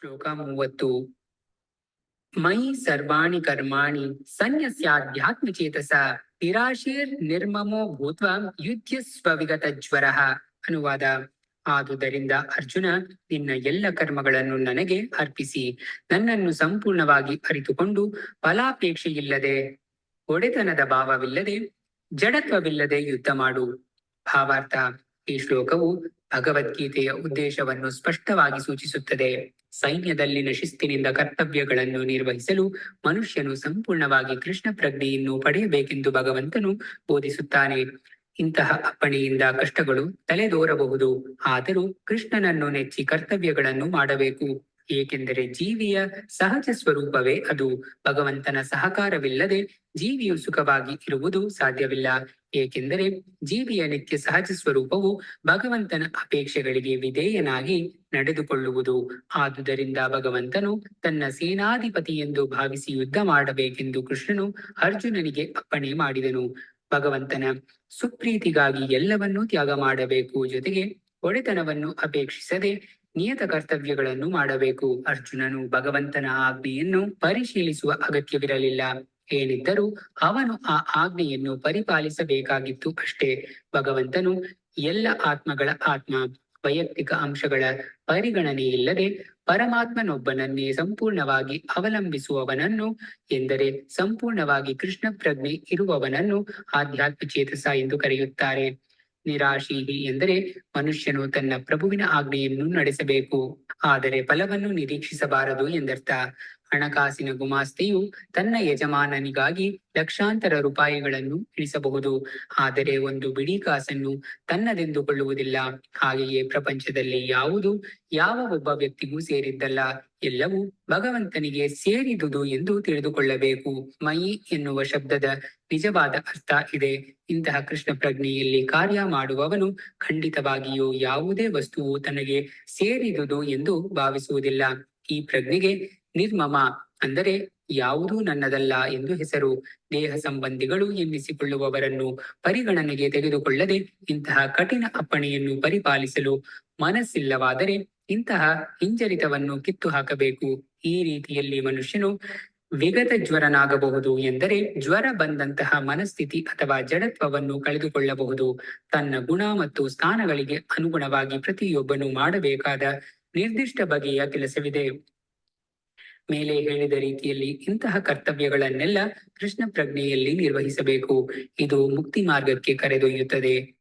ಶ್ಲೋಕ ಮೂವತ್ತು. ಮಯಿ ಸರ್ವಾಣಿ ಕರ್ಮಾಣಿ ಸನ್ಯಸ್ಯಾಧ್ಯಾತ್ಮಚೇತಸ ನಿರಾಶೀರ್ ನಿರ್ಮಮೋ ಭೂತ್ವ ವಿಗತ ಜ್ವರ ಅನುವಾದ. ಆದುದರಿಂದ ಅರ್ಜುನ, ನಿನ್ನ ಎಲ್ಲ ಕರ್ಮಗಳನ್ನು ನನಗೆ ಅರ್ಪಿಸಿ. ನನ್ನನ್ನು ಸಂಪೂರ್ಣವಾಗಿ ಅರಿತುಕೊಂಡು ಫಲಾಪೇಕ್ಷೆಯಿಲ್ಲದೆ, ಒಡೆತನದ ಭಾವವಿಲ್ಲದೆ, ಜಡತ್ವವಿಲ್ಲದೆ ಯುದ್ಧ ಮಾಡು. ಭಾವಾರ್ಥ, ಈ ಶ್ಲೋಕವು ಭಗವದ್ಗೀತೆಯ ಉದ್ದೇಶವನ್ನು ಸ್ಪಷ್ಟವಾಗಿ ಸೂಚಿಸುತ್ತದೆ. ಸೈನ್ಯದಲ್ಲಿನ ಶಿಸ್ತಿನಿಂದ ಕರ್ತವ್ಯಗಳನ್ನು ನಿರ್ವಹಿಸಲು ಮನುಷ್ಯನು ಸಂಪೂರ್ಣವಾಗಿ ಕೃಷ್ಣ ಪ್ರಜ್ಞೆಯನ್ನು ಪಡೆಯಬೇಕೆಂದು ಭಗವಂತನು ಬೋಧಿಸುತ್ತಾನೆ. ಇಂತಹ ಅಪ್ಪಣೆಯಿಂದ ಕಷ್ಟಗಳು ತಲೆದೋರಬಹುದು. ಆದರೂ ಕೃಷ್ಣನನ್ನು ನೆಚ್ಚಿ ಕರ್ತವ್ಯಗಳನ್ನು ಮಾಡಬೇಕು. ಏಕೆಂದರೆ ಜೀವಿಯ ಸಹಜ ಸ್ವರೂಪವೇ ಅದು. ಭಗವಂತನ ಸಹಕಾರವಿಲ್ಲದೆ ಜೀವಿಯು ಸುಖವಾಗಿ ಇರುವುದು ಸಾಧ್ಯವಿಲ್ಲ. ಏಕೆಂದರೆ ಜೀವಿಯ ನಿತ್ಯ ಸಹಜ ಸ್ವರೂಪವು ಭಗವಂತನ ಅಪೇಕ್ಷೆಗಳಿಗೆ ವಿಧೇಯನಾಗಿ ನಡೆದುಕೊಳ್ಳುವುದು. ಆದುದರಿಂದ ಭಗವಂತನು ತನ್ನ ಸೇನಾಧಿಪತಿ ಎಂದು ಭಾವಿಸಿ ಯುದ್ಧ ಮಾಡಬೇಕೆಂದು ಕೃಷ್ಣನು ಅರ್ಜುನನಿಗೆ ಅಪ್ಪಣೆ ಮಾಡಿದನು. ಭಗವಂತನ ಸುಪ್ರೀತಿಗಾಗಿ ಎಲ್ಲವನ್ನೂ ತ್ಯಾಗ ಮಾಡಬೇಕು ಜೊತೆಗೆ ಒಡೆತನವನ್ನು ಅಪೇಕ್ಷಿಸದೆ ನಿಯತ ಕರ್ತವ್ಯಗಳನ್ನು ಮಾಡಬೇಕು. ಅರ್ಜುನನು ಭಗವಂತನ ಆಜ್ಞೆಯನ್ನು ಪರಿಶೀಲಿಸುವ ಅಗತ್ಯವಿರಲಿಲ್ಲ. ಏನಿದ್ದರೂ ಅವನು ಆ ಆಜ್ಞೆಯನ್ನು ಪರಿಪಾಲಿಸಬೇಕಾಗಿತ್ತು ಅಷ್ಟೇ. ಭಗವಂತನು ಎಲ್ಲ ಆತ್ಮಗಳ ಆತ್ಮ, ವೈಯಕ್ತಿಕ ಅಂಶಗಳ ಪರಿಗಣನೆಯಿಲ್ಲದೆ ಪರಮಾತ್ಮನೊಬ್ಬನನ್ನೇ ಸಂಪೂರ್ಣವಾಗಿ ಅವಲಂಬಿಸುವವನನ್ನು, ಎಂದರೆ ಸಂಪೂರ್ಣವಾಗಿ ಕೃಷ್ಣ ಪ್ರಜ್ಞೆ ಇರುವವನನ್ನು ಆಧ್ಯಾತ್ಮ ಚೇತಸ ಎಂದು ಕರೆಯುತ್ತಾರೆ. ನಿರಾಶೀಹಿ ಎಂದರೆ ಮನುಷ್ಯನು ತನ್ನ ಪ್ರಭುವಿನ ಆಜ್ಞೆಯನ್ನು ನಡೆಸಬೇಕು. ಆದರೆ ಫಲವನ್ನು ನಿರೀಕ್ಷಿಸಬಾರದು ಎಂದರ್ಥ. ಹಣಕಾಸಿನ ಗುಮಾಸ್ತೆಯು ತನ್ನ ಯಜಮಾನನಿಗಾಗಿ ಲಕ್ಷಾಂತರ ರೂಪಾಯಿಗಳನ್ನು ಇಳಿಸಬಹುದು. ಆದರೆ ಒಂದು ಬಿಡಿ ಕಾಸನ್ನು ತನ್ನದೆಂದುಕೊಳ್ಳುವುದಿಲ್ಲ. ಹಾಗೆಯೇ ಪ್ರಪಂಚದಲ್ಲಿ ಯಾವುದು ಯಾವ ಒಬ್ಬ ವ್ಯಕ್ತಿಗೂ ಸೇರಿದ್ದಲ್ಲ. ಎಲ್ಲವೂ ಭಗವಂತನಿಗೆ ಸೇರಿದುದು ಎಂದು ತಿಳಿದುಕೊಳ್ಳಬೇಕು. ಮಯಿ ಎನ್ನುವ ಶಬ್ದದ ನಿಜವಾದ ಅರ್ಥ ಇದೆ. ಇಂತಹ ಕೃಷ್ಣ ಪ್ರಜ್ಞೆಯಲ್ಲಿ ಕಾರ್ಯ ಮಾಡುವವನು ಖಂಡಿತವಾಗಿಯೂ ಯಾವುದೇ ವಸ್ತುವು ತನಗೆ ಸೇರಿದುದು ಎಂದು ಭಾವಿಸುವುದಿಲ್ಲ. ಈ ಪ್ರಜ್ಞೆಗೆ ನಿರ್ಮಮ. ಅಂದರೆ ಯಾವುದೂ ನನ್ನದಲ್ಲ ಎಂದು ಹೆಸರು. ದೇಹ ಸಂಬಂಧಿಗಳು ಎನ್ನಿಸಿಕೊಳ್ಳುವವರನ್ನು ಪರಿಗಣನೆಗೆ ತೆಗೆದುಕೊಳ್ಳದೆ ಇಂತಹ ಕಠಿಣ ಅಪ್ಪಣೆಯನ್ನು ಪರಿಪಾಲಿಸಲು ಮನಸ್ಸಿಲ್ಲವಾದರೆ ಇಂತಹ ಹಿಂಜರಿತವನ್ನು ಕಿತ್ತು ಹಾಕಬೇಕು ಈ ರೀತಿಯಲ್ಲಿ ಮನುಷ್ಯನು ವಿಗತ ಜ್ವರನಾಗಬಹುದು ಎಂದರೆ ಜ್ವರ ಬಂದಂತಹ ಮನಸ್ಥಿತಿ ಅಥವಾ ಜಡತ್ವವನ್ನು ಕಳೆದುಕೊಳ್ಳಬಹುದು. ತನ್ನ ಗುಣ ಮತ್ತು ಸ್ಥಾನಗಳಿಗೆ ಅನುಗುಣವಾಗಿ ಪ್ರತಿಯೊಬ್ಬನು ಮಾಡಬೇಕಾದ ನಿರ್ದಿಷ್ಟ ಬಗೆಯ ಕೆಲಸವಿದೆ. ಮೇಲೆ ಹೇಳಿದ ರೀತಿಯಲ್ಲಿ ಇಂತಹ ಕರ್ತವ್ಯಗಳನ್ನೆಲ್ಲ ಕೃಷ್ಣ ಪ್ರಜ್ಞೆಯಲ್ಲಿ ನಿರ್ವಹಿಸಬೇಕು. ಇದು ಮುಕ್ತಿ ಮಾರ್ಗಕ್ಕೆ ಕರೆದೊಯ್ಯುತ್ತದೆ.